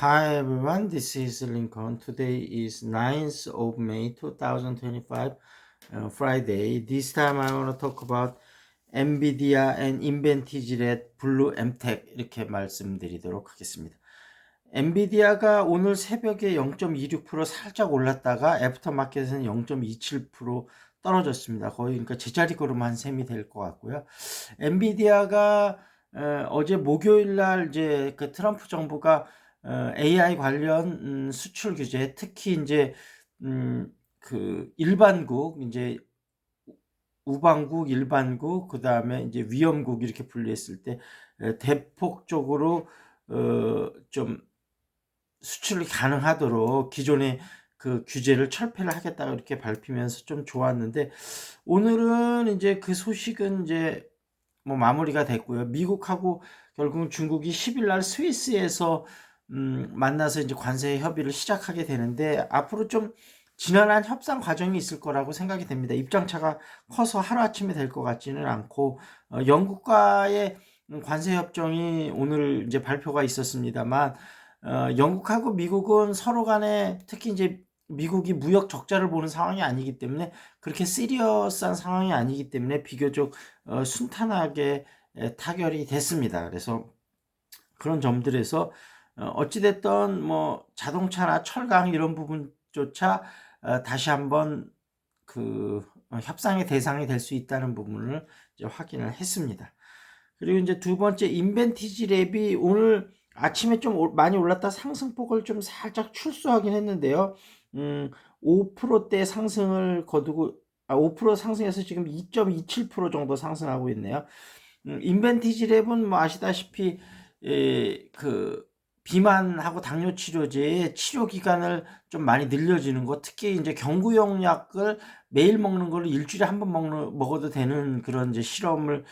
Hi everyone, this is Lincoln. Today is 9th of May 2025, uh, Friday. This time I want to talk about NVIDIA and Inventage Red Blue MTech 이렇게 말씀드리도록 하겠습니다. 엔비디아가 오늘 새벽에 0.26% 살짝 올랐다가 애프터마켓에서는 0.27% 떨어졌습니다. 거의 그러니까 제자리 걸음한 셈이 될 것 같고요. 엔비디아가 어, 제 목요일 날 이제 그 트럼프 정부가 어, AI 관련 음, 수출 규제, 특히 이제 음, 그 일반국 이제 우방국, 일반국, 그 다음에 이제 위험국 이렇게 분리했을 때 대폭적으로 어, 좀 수출이 가능하도록 기존의 그 규제를 철폐를 하겠다고 이렇게 밝히면서 좀 좋았는데 오늘은 이제 그 소식은 이제 뭐 마무리가 됐고요. 미국하고 결국 중국이 10일 날 스위스에서 음, 만나서 이제 관세 협의를 시작하게 되는데 앞으로 좀 지난한 협상 과정이 있을 거라고 생각이 됩니다. 입장차가 커서 하루아침에 될 것 같지는 않고 어, 영국과의 관세 협정이 오늘 이제 발표가 있었습니다만 어, 영국하고 미국은 서로 간에 특히 이제 미국이 무역 적자를 보는 상황이 아니기 때문에 그렇게 시리어스한 상황이 아니기 때문에 비교적 어, 순탄하게 에, 타결이 됐습니다. 그래서 그런 점들에서 어, 어찌됐던 뭐 자동차나 철강 이런 부분조차 어, 다시 한번 그 어, 협상의 대상이 될 수 있다는 부분을 이제 확인을 했습니다. 그리고 이제 두 번째 인벤티지 랩이 오늘 아침에 좀 많이 올랐다 상승폭을 좀 살짝 출소하긴 했는데요. 음, 5%대 상승을 거두고 아, 5% 상승해서 지금 2.27% 정도 상승하고 있네요. 음, 인벤티지 랩은 뭐 아시다시피 예, 그 비만하고 당뇨 치료제의 치료 기간을 좀 많이 늘려주는 거, 특히 이제 경구용 약을 매일 먹는 걸 일주일에 한 번 먹는 먹어도 되는 그런 이제 실험을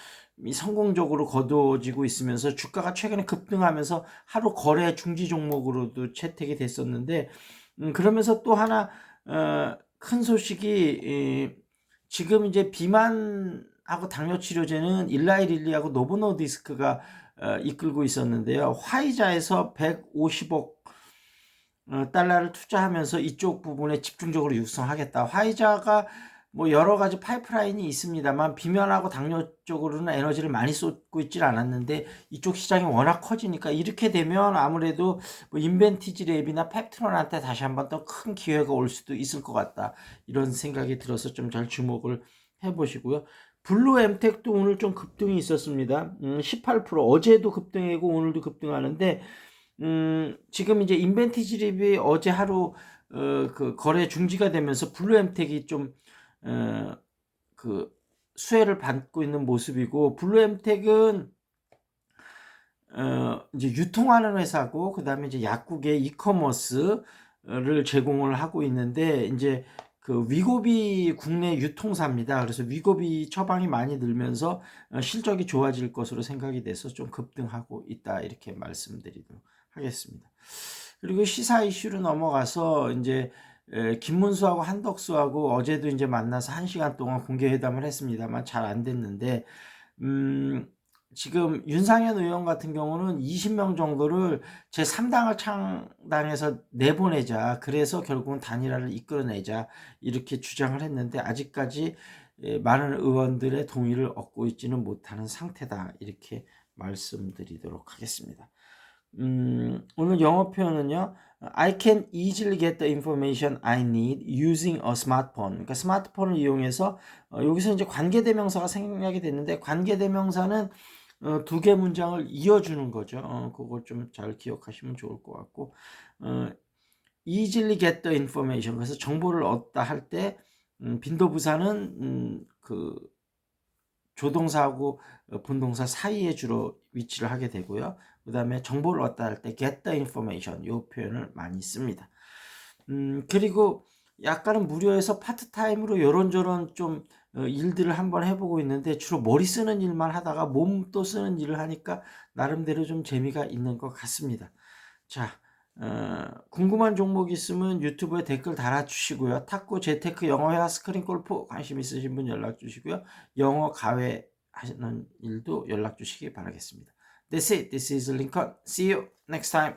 성공적으로 거두어지고 있으면서 주가가 최근에 급등하면서 하루 거래 중지 종목으로도 채택이 됐었는데 음, 그러면서 또 하나 어, 큰 소식이 이, 지금 이제 비만하고 당뇨 치료제는 일라이 릴리하고 노보노디스크가 어, 이끌고 있었는데요. 화이자에서 150억 어, 달러를 투자하면서 이쪽 부분에 집중적으로 육성하겠다. 화이자가 뭐 여러 가지 파이프라인이 있습니다만 비면하고 당뇨 쪽으로는 에너지를 많이 쏟고 있질 않았는데 이쪽 시장이 워낙 커지니까 이렇게 되면 아무래도 뭐 인벤티지 랩이나 펩트론한테 다시 한번 더 큰 기회가 올 수도 있을 것 같다 이런 생각이 들어서 좀 잘 주목을 해보시고요. 블루 엠텍도 오늘 좀 급등이 있었습니다. 음, 18% 어제도 급등이고 오늘도 급등하는데 음, 지금 이제 인벤티지 랩이 어제 하루 어, 그 거래 중지가 되면서 블루 엠텍이 좀 어, 그 수혜를 받고 있는 모습이고 블루 엠텍은 어, 이제 유통하는 회사고 그다음에 이제 약국의 이커머스를 제공을 하고 있는데 이제 그 위고비 국내 유통사입니다. 그래서 위고비 처방이 많이 늘면서 어, 실적이 좋아질 것으로 생각이 돼서 좀 급등하고 있다 이렇게 말씀드리도록 하겠습니다. 그리고 시사 이슈로 넘어가서 이제 김문수하고 한덕수하고 어제도 이제 만나서 한 시간 동안 공개 회담을 했습니다만 잘 안 됐는데 음, 지금 윤상현 의원 같은 경우는 20명 정도를 제 3당을 창당해서 내보내자. 그래서 결국은 단일화를 이끌어내자. 이렇게 주장을 했는데 아직까지 예, 많은 의원들의 동의를 얻고 있지는 못하는 상태다. 이렇게 말씀드리도록 하겠습니다. 음, 오늘 영어 표현은요. I can easily get the information I need using a smartphone. 그러니까 스마트폰을 이용해서 어, 여기서 이제 관계대명사가 생략이 됐는데 관계대명사는 어, 두 개 문장을 이어주는 거죠. 어, 그거 좀 잘 기억하시면 좋을 것 같고 어, easily get the information. 그래서 정보를 얻다 할때 음, 빈도부사는 음, 그 조동사하고 분동사 사이에 주로 위치를 하게 되고요. 그 다음에 정보를 얻다 할 때 get the information 이 표현을 많이 씁니다. 음, 그리고 약간은 무료해서 파트타임으로 요런저런 좀 어, 일들을 한번 해보고 있는데 주로 머리 쓰는 일만 하다가 몸도 쓰는 일을 하니까 나름대로 좀 재미가 있는 것 같습니다. 자, 어, 궁금한 종목 있으면 유튜브에 댓글 달아주시고요. 탁구, 재테크, 영어회화, 스크린 골프 관심 있으신 분 연락 주시고요. 영어 가외 하는 일도 연락 주시기 바라겠습니다. That's it. This is Lincoln. See you next time.